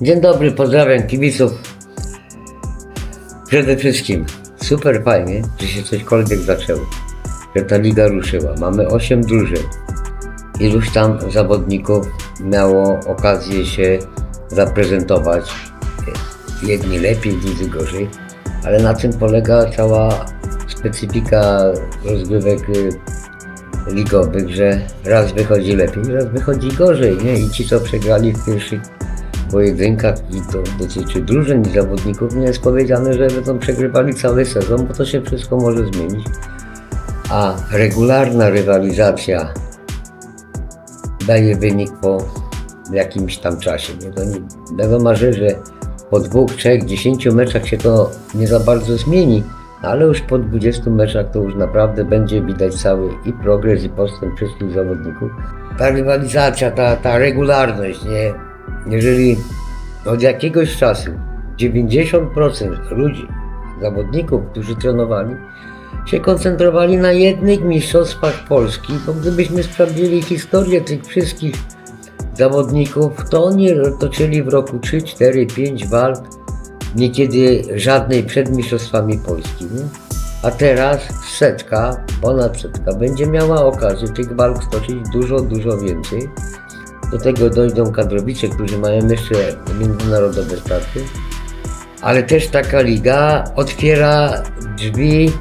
Dzień dobry, pozdrawiam kibiców. Przede wszystkim super fajnie, że się cośkolwiek zaczęło, że ta liga ruszyła. Mamy 8 drużyn. Iluś tam zawodników miało okazję się zaprezentować. Jedni lepiej, drudzy gorzej, ale na tym polega cała specyfika rozgrywek y, ligowych, że raz wychodzi lepiej, raz wychodzi gorzej, nie? I ci, co przegrali w pierwszych pojedynkach, i to dotyczy drużyn i zawodników, nie jest powiedziane, że będą przegrywali cały sezon, bo to się wszystko może zmienić. A regularna rywalizacja daje wynik po jakimś tam czasie. Nie? To nie, wiadomo, że, że po dwóch, trzech, dziesięciu meczach się to nie za bardzo zmieni, ale już po 20 meczach to już naprawdę będzie widać cały i progres, i postęp wszystkich zawodników. Ta rywalizacja, ta, ta regularność, nie? Jeżeli od jakiegoś czasu 90% ludzi, zawodników, którzy trenowali, się koncentrowali na jednych mistrzostwach Polski, bo gdybyśmy sprawdzili historię tych wszystkich zawodników, to oni toczyli w roku 3, 4, 5 walk, niekiedy żadnej przed mistrzostwami Polski. Nie? A teraz setka, ponad setka, będzie miała okazję tych walk stoczyć dużo, dużo więcej. Do tego dojdą kadrowicze, którzy mają jeszcze międzynarodowe starty. Ale też taka liga otwiera drzwi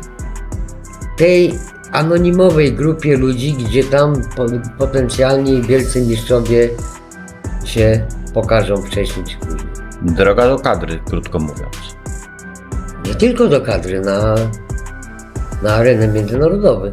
tej anonimowej grupie ludzi, gdzie tam po, potencjalni wielcy mistrzowie się pokażą wcześniej czy później. Droga do kadry, krótko mówiąc. Nie tylko do kadry, na, na arenę międzynarodową.